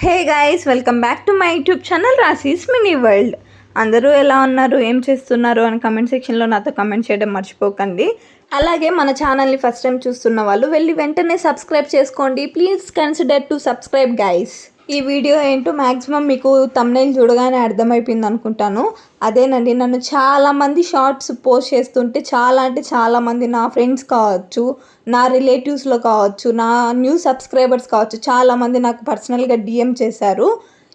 Hey guys welcome back to my YouTube channel Rasi's mini world. అందరూ ఎలా ఉన్నారు? ఏం చేస్తున్నారు? అని కమెంట్ సెక్షన్లో నాతో కమెంట్ చేయడం మర్చిపోకండి. అలాగే మన ఛానల్ని ఫస్ట్ టైం చూస్తున్న వాళ్ళు వెళ్ళి వెంటనే సబ్స్క్రైబ్ చేసుకోండి. Please consider to subscribe guys ఈ వీడియో ఏంటో మ్యాక్సిమం మీకు తమ్నైల్ చూడగానే అర్థమైపోయింది అనుకుంటాను. అదేనండి నన్ను చాలామంది షార్ట్స్ పోస్ట్ చేస్తుంటే చాలా అంటే చాలామంది నా ఫ్రెండ్స్ కావచ్చు నా రిలేటివ్స్లో కావచ్చు నా న్యూ సబ్స్క్రైబర్స్ కావచ్చు చాలామంది నాకు పర్సనల్గా డిఎం చేశారు.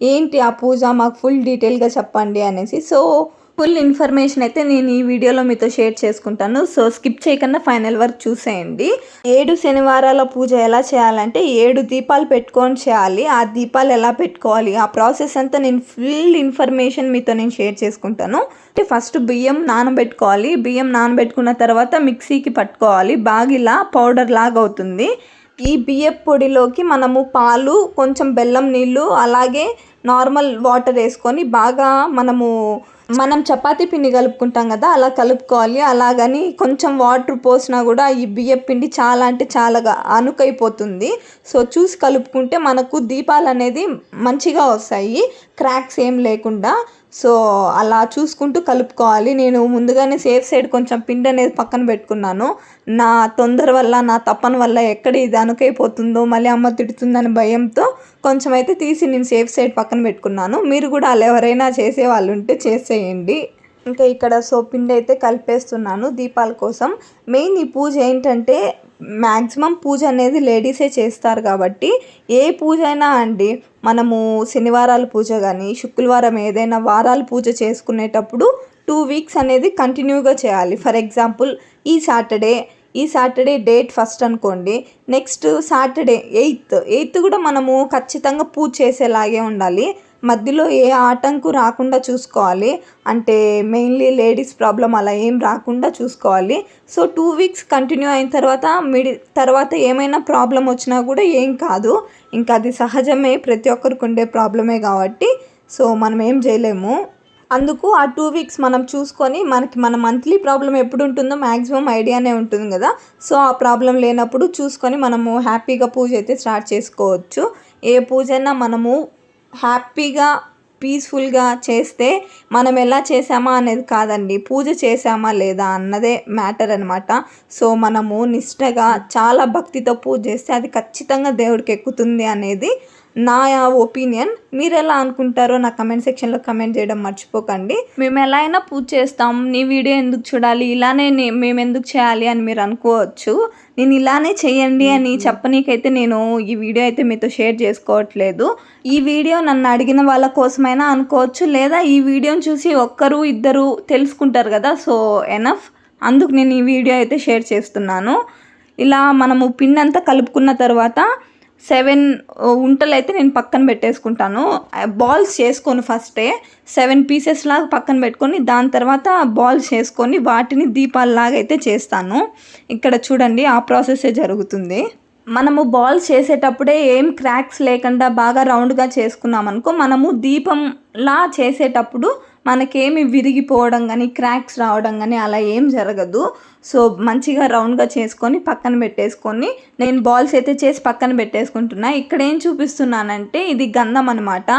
ఏంటి ఆ పూజ? మాకు ఫుల్ డీటెయిల్గా చెప్పండి అనేసి. సో ఫుల్ ఇన్ఫర్మేషన్ అయితే నేను ఈ వీడియోలో మీతో షేర్ చేసుకుంటాను. సో స్కిప్ చేయకుండా ఫైనల్ వరకు చూసేయండి. ఏడు శనివారాల పూజ ఎలా చేయాలంటే ఏడు దీపాలు పెట్టుకొని చేయాలి. ఆ దీపాలు ఎలా పెట్టుకోవాలి ఆ ప్రాసెస్ అంతా నేను ఫుల్ ఇన్ఫర్మేషన్ మీతో నేను షేర్ చేసుకుంటాను. అంటే ఫస్ట్ బియ్యం నానబెట్టుకోవాలి బియ్యం నానబెట్టుకున్న తర్వాత మిక్సీకి పట్టుకోవాలి. బాగా ఇలా పౌడర్ లాగా అవుతుంది. ఈ బియ్యం పొడిలోకి మనము పాలు కొంచెం బెల్లం నీళ్ళు అలాగే నార్మల్ వాటర్ వేసుకొని బాగా మనము మనం చపాతీ పిండి కలుపుకుంటాం కదా అలా కలుపుకోవాలి. అలాగని కొంచెం వాటర్ పోసినా కూడా ఈ బియ్యం పిండి చాలా అంటే చాలాగా అనుకైపోతుంది సో చూసి కలుపుకుంటే మనకు దీపాలు అనేది మంచిగా వస్తాయి. క్రాక్స్ ఏం లేకుండా. సో అలా చూసుకుంటూ కలుపుకోవాలి. నేను ముందుగానే సేఫ్ సైడ్ కొంచెం పిండి అనేది పక్కన పెట్టుకున్నాను. నా తొందర వల్ల నా తప్పన వల్ల ఎక్కడ ఇది అనుకైపోతుందో మళ్ళీ అమ్మ తిడుతుందని భయంతో కొంచెం అయితే తీసి నేను సేఫ్ సైడ్ పక్కన పెట్టుకున్నాను. మీరు కూడా అలా ఎవరైనా చేసే వాళ్ళు ఉంటే చేసేయండి. ఇంకా ఇక్కడ సో పిండి అయితే కలిపేస్తున్నాను దీపాల కోసం. మెయిన్ ఈ పూజ ఏంటంటే మ్యాక్సిమం పూజ అనేది లేడీసే చేస్తారు కాబట్టి ఏ పూజ అయినా అండి మనము శనివారాల పూజ కానీ శుక్రవారం ఏదైనా వారాల పూజ చేసుకునేటప్పుడు టూ వీక్స్ అనేది కంటిన్యూగా చేయాలి. ఫర్ ఎగ్జాంపుల్ ఈ సాటర్డే ఈ సాటర్డే డేట్ ఫస్ట్ అనుకోండి నెక్స్ట్ సాటర్డే ఎయిత్. ఎయిత్ కూడా మనము ఖచ్చితంగా పూజ చేసేలాగే ఉండాలి. మధ్యలో ఏ ఆటంకు రాకుండా చూసుకోవాలి. అంటే మెయిన్లీ లేడీస్ ప్రాబ్లం అలా ఏం రాకుండా చూసుకోవాలి. సో టూ వీక్స్ కంటిన్యూ అయిన తర్వాత మిడి తర్వాత ఏమైనా ప్రాబ్లం వచ్చినా కూడా ఏం కాదు. ఇంకా అది సహజమే ప్రతి ఒక్కరికి ఉండే ప్రాబ్లమే కాబట్టి. సో మనం ఏం చేయలేము. అందుకు ఆ టూ వీక్స్ మనం చూసుకొని మనకి మన మంత్లీ ప్రాబ్లం ఎప్పుడు ఉంటుందో మ్యాక్సిమం ఐడియానే ఉంటుంది కదా. సో ఆ ప్రాబ్లం లేనప్పుడు చూసుకొని మనము హ్యాపీగా పూజ అయితే స్టార్ట్ చేసుకోవచ్చు. ఏ పూజ అయినా మనము హ్యాపీగా పీస్ఫుల్గా చేస్తే మనం ఎలా చేసామా అనేది కాదండి. పూజ చేసామా లేదా అన్నదే మ్యాటర్ అనమాట సో మనము నిష్టగా చాలా భక్తితో పూజ చేస్తే అది ఖచ్చితంగా దేవుడికి ఎక్కుతుంది అనేది నా ఒపీనియన్ మీరు ఎలా అనుకుంటారో నా కమెంట్ సెక్షన్లో కమెంట్ చేయడం మర్చిపోకండి. మేము ఎలా అయినా పూజ చేస్తాం. నీ వీడియో ఎందుకు చూడాలి? ఇలానే మేము ఎందుకు చేయాలి అని మీరు అనుకోవచ్చు. నేను ఇలానే చేయండి అని చెప్పనీకైతే నేను ఈ వీడియో అయితే మీతో షేర్ చేసుకోవట్లేదు. ఈ వీడియో నన్ను అడిగిన వాళ్ళ కోసమైనా అనుకోవచ్చు. లేదా ఈ వీడియోని చూసి ఒక్కరు ఇద్దరు తెలుసుకుంటారు కదా. So enough. అందుకు నేను ఈ వీడియో అయితే షేర్ చేస్తున్నాను. ఇలా మనము పిండి అంతా కలుపుకున్న తర్వాత సెవెన్ ఉంటలు అయితే నేను పక్కన పెట్టేసుకుంటాను. బాల్స్ చేసుకొని ఫస్టే సెవెన్ పీసెస్ లాగా పక్కన పెట్టుకొని దాని తర్వాత బాల్స్ చేసుకొని వాటిని దీపాలలాగా అయితే చేస్తాను. ఇక్కడ చూడండి ఆ ప్రాసెసే జరుగుతుంది. మనము బాల్స్ చేసేటప్పుడే ఏం క్రాక్స్ లేకుండా బాగా రౌండ్గా చేసుకున్నామనుకో మనము దీపంలా చేసేటప్పుడు మనకేమి విరిగిపోవడం కానీ క్రాక్స్ రావడం కానీ అలా ఏం జరగదు. సో మంచిగా రౌండ్గా చేసుకొని పక్కన పెట్టేసుకొని నేను బాల్స్ అయితే చేసి పక్కన పెట్టేసుకుంటున్నా. ఇక్కడ ఏం చూపిస్తున్నానంటే ఇది గంధం అనమాట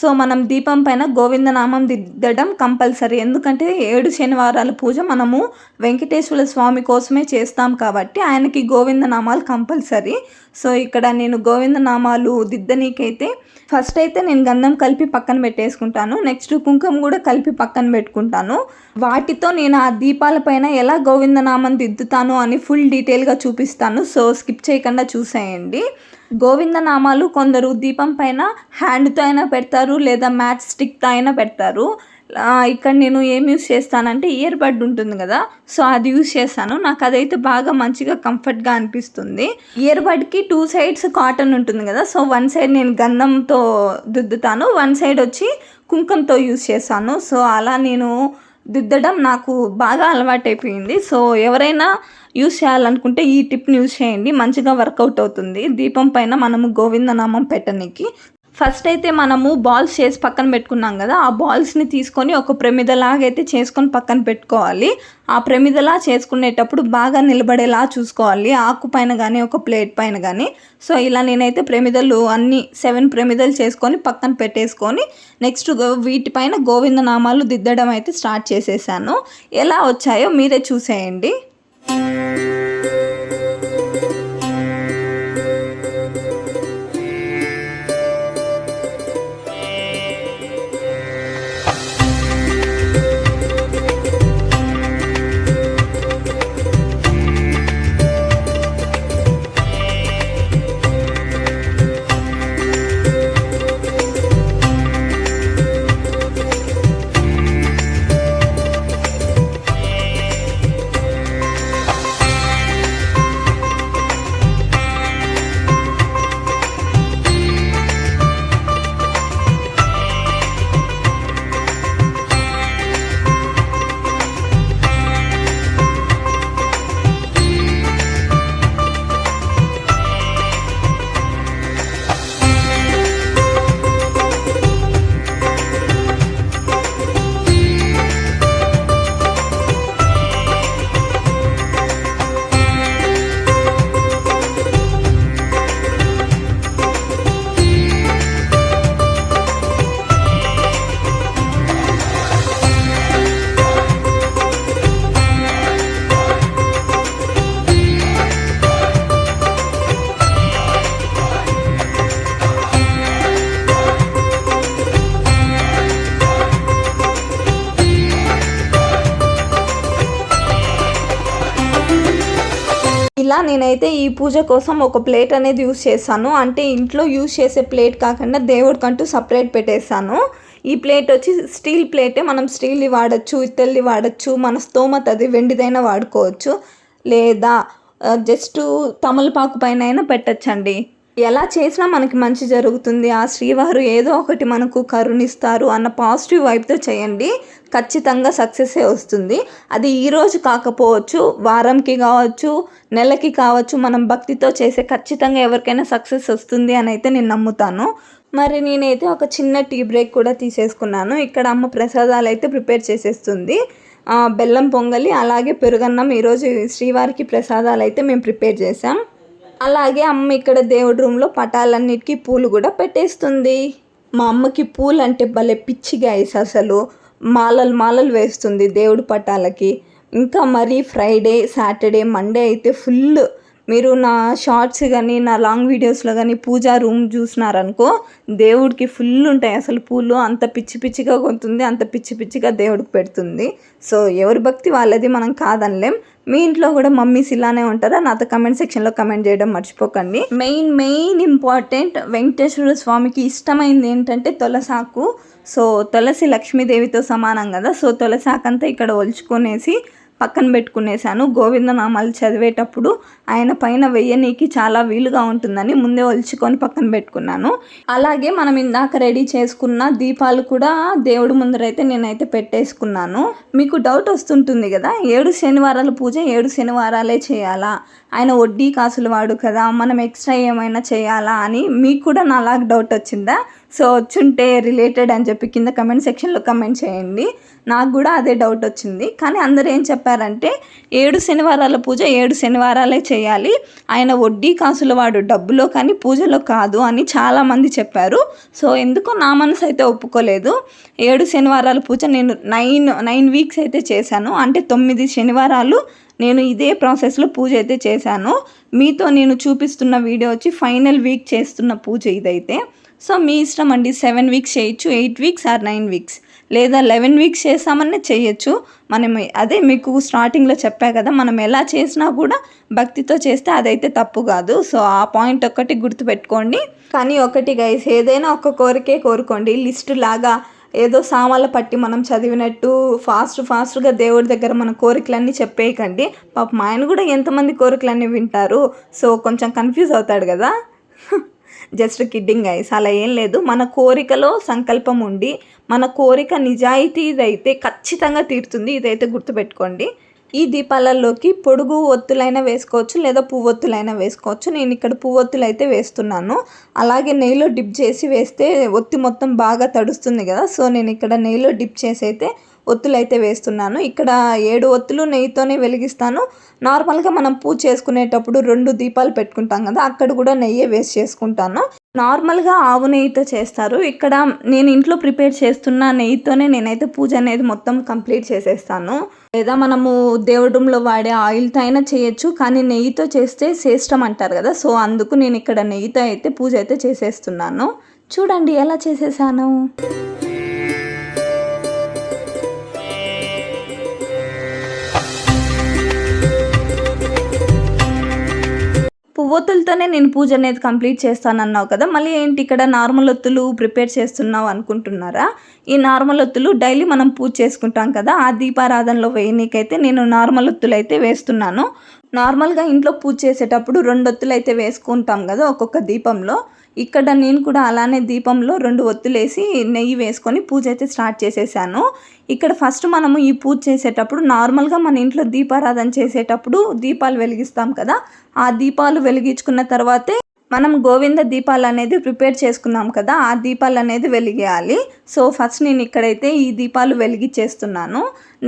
సో మనం దీపం పైన గోవిందనామం దిద్దడం కంపల్సరీ. ఎందుకంటే ఏడు శనివారాల పూజ మనము వెంకటేశ్వర స్వామి కోసమే చేస్తాం కాబట్టి ఆయనకి గోవిందనామాలు కంపల్సరీ. సో ఇక్కడ నేను గోవిందనామాలు దిద్దనీకైతే ఫస్ట్ అయితే నేను గంధం కలిపి పక్కన పెట్టేసుకుంటాను. నెక్స్ట్ కుంకుమ కూడా కలిపి పక్కన పెట్టుకుంటాను. వాటితో నేను ఆ దీపాల పైన ఎలా గోవిందనామం దిద్దుతాను అని ఫుల్ డీటెయిల్గా చూపిస్తాను. సో స్కిప్ చేయకుండా చూసేయండి. గోవిందనామాలు కొందరు దీపం పైన హ్యాండ్తో అయినా పెడతారు లేదా మ్యాచ్ స్టిక్తో అయినా పెడతారు. ఇక్కడ నేను ఏం యూస్ చేస్తానంటే ఇయర్ బడ్ ఉంటుంది కదా సో అది యూస్ చేస్తాను. నాకు అదైతే బాగా మంచిగా కంఫర్ట్గా అనిపిస్తుంది. ఇయర్ బడ్కి టూ సైడ్స్ కాటన్ ఉంటుంది కదా సో వన్ సైడ్ నేను గంధంతో దుద్దుతాను వన్ సైడ్ వచ్చి కుంకంతో యూస్ చేస్తాను. సో అలా నేను దిద్దడం నాకు బాగా అలవాటైపోయింది. సో ఎవరైనా యూస్ చేయాలనుకుంటే ఈ టిప్ని యూస్ చేయండి. మంచిగా వర్కౌట్ అవుతుంది. దీపం పైన మనము గోవిందనామం పెట్టనికి ఫస్ట్ అయితే మనము బాల్స్ చేసి పక్కన పెట్టుకున్నాం కదా ఆ బాల్స్ని తీసుకొని ఒక ప్రమిదలాగా అయితే చేసుకొని పక్కన పెట్టుకోవాలి. ఆ ప్రమిదలా చేసుకునేటప్పుడు బాగా నిలబడేలా చూసుకోవాలి. ఆకు పైన కానీ ఒక ప్లేట్ పైన కానీ సో ఇలా నేనైతే ప్రమిదలు అన్ని సెవెన్ ప్రమిదలు చేసుకొని పక్కన పెట్టేసుకొని నెక్స్ట్ వీటిపైన గోవింద నామాలు దిద్దడం అయితే స్టార్ట్ చేసేసాను. ఎలా వచ్చాయో మీరే చూసేయండి. నేనైతే ఈ పూజ కోసం ఒక ప్లేట్ అనేది యూస్ చేశాను. అంటే ఇంట్లో యూస్ చేసే ప్లేట్ కాకుండా దేవుడికంటూ సపరేట్ పెట్టేశాను. ఈ ప్లేట్ వచ్చి స్టీల్ ప్లేటే. మనం స్టీల్ది వాడచ్చు ఇత్తల్ది వాడచ్చు మన స్తోమత అది వెండిదైనా వాడుకోవచ్చు. లేదా జస్ట్ తమలపాకు పైన అయినా పెట్టచ్చండి. ఎలా చేసినా మనకి మంచి జరుగుతుంది. ఆ శ్రీవారు ఏదో ఒకటి మనకు కరుణిస్తారు అన్న పాజిటివ్ వైపుతో చేయండి. ఖచ్చితంగా సక్సెసే వస్తుంది. అది ఈరోజు కాకపోవచ్చు వారంకి కావచ్చు నెలకి కావచ్చు మనం భక్తితో చేసే ఖచ్చితంగా ఎవరికైనా సక్సెస్ వస్తుంది అని అయితే నేను నమ్ముతాను. మరి నేనైతే ఒక చిన్న టీ బ్రేక్ కూడా తీసేసుకున్నాను. ఇక్కడ అమ్మ ప్రసాదాలు అయితే ప్రిపేర్ చేసేస్తుంది. బెల్లం పొంగలి అలాగే పెరుగన్నం ఈరోజు శ్రీవారికి ప్రసాదాలు అయితే మేము ప్రిపేర్ చేసాం అలాగే అమ్మ ఇక్కడ దేవుడి రూమ్లో పటాలన్నిటికీ పూలు కూడా పెట్టేస్తుంది. మా అమ్మకి పూలు అంటే భలే పిచ్చిగా వేసి అసలు. మాలలు మాలలు వేస్తుంది దేవుడి పటాలకి. ఇంకా మరి ఫ్రైడే సాటర్డే మండే అయితే ఫుల్ మీరు నా షార్ట్స్ కానీ నా లాంగ్ వీడియోస్లో కానీ పూజా రూమ్ చూసినారనుకో దేవుడికి ఫుల్ ఉంటాయి అసలు పూలు. అంత పిచ్చి పిచ్చిగా కొంతుంది అంత పిచ్చి పిచ్చిగా దేవుడికి పెడుతుంది. సో ఎవరి భక్తి వాళ్ళది మనం కాదనలేం. మీ ఇంట్లో కూడా మమ్మీస్ ఇలానే ఉంటారా? నాతో కమెంట్ సెక్షన్లో కమెంట్ చేయడం మర్చిపోకండి. మెయిన్ మెయిన్ ఇంపార్టెంట్ వెంకటేశ్వర స్వామికి ఇష్టమైంది ఏంటంటే తులసాకు. సో తులసి లక్ష్మీదేవితో సమానం కదా? సో తులసాకంతా ఇక్కడ ఒలుచుకునేసి పక్కన పెట్టుకునేసాను గోవింద నామాలు చదివేటప్పుడు ఆయన పైన వెయ్యనీకి చాలా వీలుగా ఉంటుందని ముందే ఒలుచుకొని పక్కన పెట్టుకున్నాను. అలాగే మనం ఇందాక రెడీ చేసుకున్న దీపాలు కూడా దేవుడి ముందరైతే నేనైతే పెట్టేసుకున్నాను. మీకు డౌట్ వస్తుంటుంది కదా ఏడు శనివారాల పూజ ఏడు శనివారాలే చేయాలా? ఆయన వడ్డీ కాసులు వాడు కదా మనం ఎక్స్ట్రా ఏమైనా చేయాలా అని మీకు కూడా నాలాగా డౌట్ వచ్చిందా? సో వచ్చుంటే రిలేటెడ్ అని చెప్పి కింద కమెంట్ సెక్షన్లో కమెంట్ చేయండి. నాకు కూడా అదే డౌట్ వచ్చింది. కానీ అందరూ ఏం చెప్పారంటే ఏడు శనివారాల పూజ ఏడు శనివారాలే చేయాలి. ఆయన వడ్డీ కాసుల వాడు డబ్బులో కానీ పూజలో కాదు అని చాలామంది చెప్పారు. సో ఎందుకో నా మనసు అయితే ఒప్పుకోలేదు. ఏడు శనివారాల పూజ నేను నైన్ నైన్ వీక్స్ అయితే చేశాను. అంటే తొమ్మిది శనివారాలు నేను ఇదే ప్రాసెస్లో పూజ అయితే చేశాను. మీతో నేను చూపిస్తున్న వీడియో వచ్చి ఫైనల్ వీక్ చేస్తున్న పూజ ఇదైతే. సో మీ ఇష్టం అండి. సెవెన్ వీక్స్ చేయొచ్చు eight weeks or nine weeks. లేదా లెవెన్ వీక్స్ చేసామని చేయొచ్చు. మనం అదే మీకు స్టార్టింగ్లో చెప్పా కదా మనం ఎలా చేసినా కూడా భక్తితో చేస్తే అదైతే తప్పు కాదు. సో ఆ పాయింట్ ఒక్కటి గుర్తుపెట్టుకోండి. కానీ ఒకటి గైస్ ఏదైనా ఒక కోరికే కోరుకోండి. లిస్ట్ లాగా ఏదో సామాన్ల పట్టి మనం చదివినట్టు ఫాస్ట్ ఫాస్ట్గా దేవుడి దగ్గర మన కోరికలన్నీ చెప్పేయకండి. పాప మా ఆయన కూడా ఎంతమంది కోరికలన్నీ వింటారు. సో కొంచెం కన్ఫ్యూజ్ అవుతాడు కదా. జస్ట్ కిడ్డింగ్ గైస్ అలా ఏం లేదు. మన కోరికలో సంకల్పం ఉండి మన కోరిక నిజాయితీ ఇదైతే ఖచ్చితంగా తీరుతుంది. ఇదైతే గుర్తుపెట్టుకోండి. ఈ దీపాలలోకి పొడుగు ఒత్తులైనా వేసుకోవచ్చు లేదా పువ్వొత్తులైనా వేసుకోవచ్చు. నేను ఇక్కడ పువ్వొత్తులు అయితే వేస్తున్నాను. అలాగే నెయ్యిలో డిప్ చేసి వేస్తే ఒత్తి మొత్తం బాగా తడుస్తుంది కదా. సో నేను ఇక్కడ నెయ్యిలో డిప్ చేసి అయితే ఒత్తులు అయితే వేస్తున్నాను. ఇక్కడ ఏడు ఒత్తులు నెయ్యితోనే వెలిగిస్తాను. నార్మల్గా మనం పూజ చేసుకునేటప్పుడు రెండు దీపాలు పెట్టుకుంటాం కదా అక్కడ కూడా నెయ్యి వేస్ట్ చేసుకుంటాను. నార్మల్గా ఆవు నెయ్యితో చేస్తారు. ఇక్కడ నేను ఇంట్లో ప్రిపేర్ చేస్తున్న నెయ్యితోనే నేనైతే పూజ అనేది మొత్తం కంప్లీట్ చేసేస్తాను. లేదా మనము దేవుడంలో వాడే ఆయిల్తో అయినా చేయొచ్చు కానీ నెయ్యితో చేస్తే శ్రేష్టం అంటారు కదా. సో అందుకు నేను ఇక్కడ నెయ్యితో అయితే పూజ అయితే చేసేస్తున్నాను. చూడండి ఎలా చేసేసాను. ఒత్తులతోనే నేను పూజ అనేది కంప్లీట్ చేస్తానన్నావు కదా మళ్ళీ ఏంటి ఇక్కడ నార్మల్ ఒత్తులు ప్రిపేర్ చేస్తున్నావు అనుకుంటున్నారా? ఈ నార్మల్ ఒత్తులు డైలీ మనం పూజ చేసుకుంటాం కదా ఆ దీపారాధనలో వేయనీకైతే నేను నార్మల్ ఒత్తులు అయితే వేస్తున్నాను. నార్మల్గా ఇంట్లో పూజ చేసేటప్పుడు రెండు ఒత్తులు అయితే వేసుకుంటాం కదా ఒక్కొక్క దీపంలో. ఇక్కడ నేను కూడా అలానే దీపంలో రెండు ఒత్తులేసి నెయ్యి వేసుకొని పూజ అయితే స్టార్ట్ చేసేసాను. ఇక్కడ ఫస్ట్ మనము ఈ పూజ చేసేటప్పుడు నార్మల్గా మన ఇంట్లో దీపారాధన చేసేటప్పుడు దీపాలు వెలిగిస్తాం కదా. ఆ దీపాలు వెలిగించుకున్న తర్వాతే మనం గోవింద దీపాలు అనేది ప్రిపేర్ చేసుకున్నాం కదా ఆ దీపాలు అనేది వెలిగేయాలి. సో ఫస్ట్ నేను ఇక్కడైతే ఈ దీపాలు వెలిగించేస్తున్నాను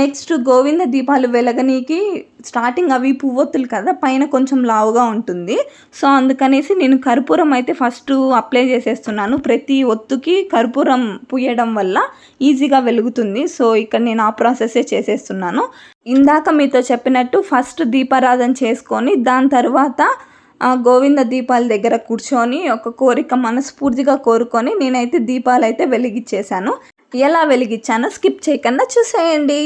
నెక్స్ట్ గోవింద దీపాలు వెలగనీకి స్టార్టింగ్ అవి పువ్వొత్తులు కదా పైన కొంచెం లావుగా ఉంటుంది. సో అందుకనేసి నేను కర్పూరం అయితే ఫస్ట్ అప్లై చేసేస్తున్నాను. ప్రతి ఒత్తుకి కర్పూరం పుయ్యడం వల్ల ఈజీగా వెలుగుతుంది. సో ఇక్కడ నేను ఆ ప్రాసెసే చేసేస్తున్నాను. ఇందాక మీతో చెప్పినట్టు ఫస్ట్ దీపారాధన చేసుకొని దాని తర్వాత ఆ గోవింద దీపాల దగ్గర కూర్చొని ఒక కోరిక మనస్ఫూర్తిగా కోరుకొని నేనైతే దీపాలు అయితే వెలిగించేశాను ఎలా వెలిగించానో స్కిప్ చేయకుండా చూసేయండి.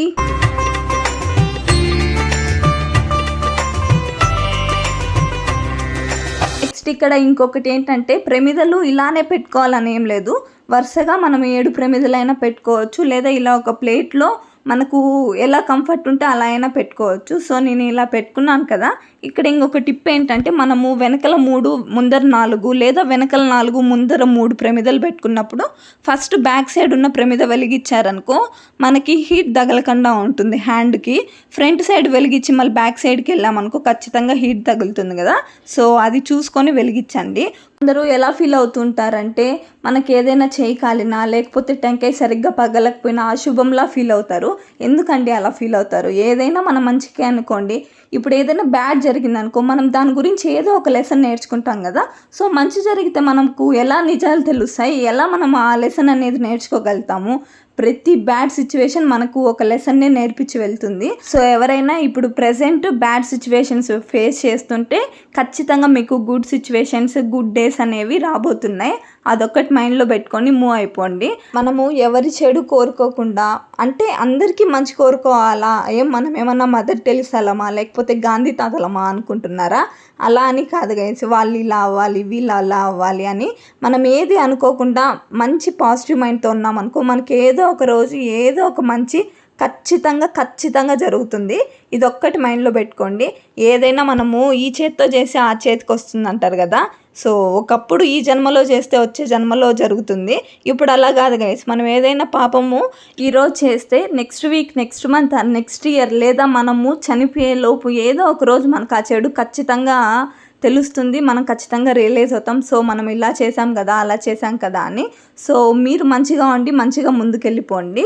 నెక్స్ట్ ఇక్కడ ఇంకొకటి ఏంటంటే ప్రమిదలు ఇలానే పెట్టుకోవాలని ఏం లేదు. వరుసగా మనం ఏడు ప్రమిదలైనా పెట్టుకోవచ్చు లేదా ఇలా ఒక ప్లేట్లో మనకు ఎలా కంఫర్ట్ ఉంటే అలా అయినా పెట్టుకోవచ్చు. సో నేను ఇలా పెట్టుకున్నాను కదా. ఇక్కడ ఇంకొక టిప్ ఏంటంటే మనము వెనకల మూడు ముందర నాలుగు లేదా వెనకల నాలుగు ముందర మూడు ప్రమిదలు పెట్టుకున్నప్పుడు ఫస్ట్ బ్యాక్ సైడ్ ఉన్న ప్రమిద వెలిగించారనుకో మనకి హీట్ తగలకుండా ఉంటుంది హ్యాండ్కి ఫ్రంట్ సైడ్ వెలిగించి మళ్ళీ బ్యాక్ సైడ్కి వెళ్ళామనుకో ఖచ్చితంగా హీట్ తగులుతుంది కదా. సో అది చూసుకొని వెలిగించండి. అందరూ ఎలా ఫీల్ అవుతుంటారంటే మనకి ఏదైనా చేయి కాలినా లేకపోతే టెంకాయ సరిగ్గా పగలకపోయినా అశుభంలా ఫీల్ అవుతారు. ఎందుకండి అలా ఫీల్ అవుతారు? ఏదైనా మన మంచికే అనుకోండి. ఇప్పుడు ఏదైనా బ్యాడ్ జరిగింది అనుకో మనం దాని గురించి ఏదో ఒక లెసన్ నేర్చుకుంటాం కదా. సో మంచి జరిగితే మనకు ఎలా నిజాలు తెలుస్తాయి? ఎలా మనం ఆ లెసన్ అనేది నేర్చుకోగలుగుతాము? ప్రతి బ్యాడ్ సిచ్యువేషన్ మనకు ఒక లెసన్నే నేర్పించి వెళ్తుంది. సో ఎవరైనా ఇప్పుడు ప్రజెంట్ బ్యాడ్ సిచ్యువేషన్స్ ఫేస్ చేస్తుంటే ఖచ్చితంగా మీకు గుడ్ సిచ్యువేషన్స్ గుడ్ డేస్ అనేవి రాబోతున్నాయి. అదొక్కటి మైండ్లో పెట్టుకొని మూవ్ అయిపోండి. మనము ఎవరి చెడు కోరుకోకుండా అంటే అందరికీ మంచి కోరుకోవాలా? ఏం మనం ఏమన్నా మదర్ టెలిసాలమా లేకపోతే గాంధీ తాతలమా అనుకుంటున్నారా? అలా అని కాదు గైస్ వాళ్ళు ఇలా అవ్వాలి వీళ్ళు అలా అవ్వాలి అని మనం ఏది అనుకోకుండా మంచి పాజిటివ్ మైండ్తో ఉన్నాం అనుకో మనకి ఏదో ఒక రోజు ఏదో ఒక మంచి ఖచ్చితంగా ఖచ్చితంగా జరుగుతుంది. ఇది ఒక్కటి మైండ్లో పెట్టుకోండి. ఏదైనా మనము ఈ చేతితో చేసి ఆ చేతికి వస్తుంది అంటారు కదా. సో ఒకప్పుడు ఈ జన్మలో చేస్తే వచ్చే జన్మలో జరుగుతుంది. ఇప్పుడు అలా కాదు గైస్ మనం ఏదైనా పాపము ఈరోజు చేస్తే next week next month next year లేదా మనము చనిపోయే లోపు ఏదో ఒక రోజు మనకు ఆ చెడు ఖచ్చితంగా తెలుస్తుంది. మనం ఖచ్చితంగా రియలైజ్ అవుతాం. సో మనం ఇలా చేసాం కదా అలా చేసాం కదా అని. సో మీరు మంచిగా ఉండి మంచిగా ముందుకెళ్ళిపోండి.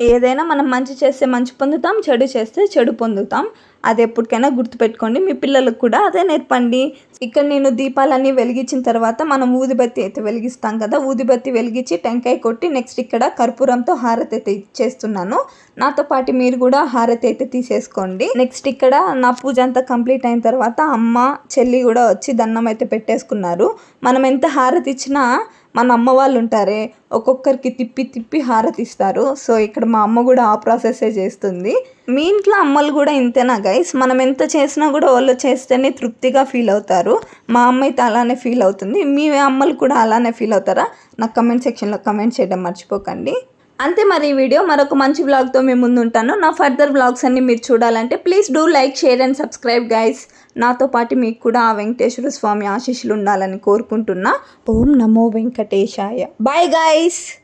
ఏదైనా మనం మంచి చేస్తే మంచి పొందుతాం చెడు చేస్తే చెడు పొందుతాం. అది ఎప్పటికైనా గుర్తుపెట్టుకోండి. మీ పిల్లలకు కూడా అదే నేర్పండి. ఇక్కడ నేను దీపాలన్నీ వెలిగించిన తర్వాత మనం ఊదిబత్తి అయితే వెలిగిస్తాం కదా ఊదిబత్తి వెలిగించి టెంకాయ కొట్టి నెక్స్ట్ ఇక్కడ కర్పూరంతో హారతి అయితే చేస్తున్నాను నాతో పాటు మీరు కూడా హారతి అయితే తీసేసుకోండి. నెక్స్ట్ ఇక్కడ నా పూజ అంతా కంప్లీట్ అయిన తర్వాత అమ్మ చెల్లి కూడా వచ్చి దండం అయితే పెట్టేసుకున్నారు. మనం ఎంత హారతి ఇచ్చినా మన అమ్మ వాళ్ళు ఉంటారే ఒక్కొక్కరికి తిప్పి తిప్పి హారతిస్తారు. సో ఇక్కడ మా అమ్మ కూడా ఆ ప్రాసెసే చేస్తుంది. మీ ఇంట్లో అమ్మలు కూడా ఇంతేనా గైస్ మనం ఎంత చేసినా కూడా వాళ్ళు చేస్తేనే తృప్తిగా ఫీల్ అవుతారు. మా అమ్మ అయితే అలానే ఫీల్ అవుతుంది. మీ అమ్మలు కూడా అలానే ఫీల్ అవుతారా? నాకు కమెంట్ సెక్షన్లో కమెంట్ చేయడం మర్చిపోకండి. అంతే మరి ఈ వీడియో మరొక మంచి వ్లాగ్తో మేము ముందు ఉంటాను నా ఫర్దర్ వ్లాగ్స్ అన్ని మీరు చూడాలంటే please do like share and subscribe guys నాతో పాటు మీకు కూడా ఆ వెంకటేశ్వర స్వామి ఆశీస్సులు ఉండాలని కోరుకుంటున్నా. ఓం నమో వెంకటేశాయ. Bye guys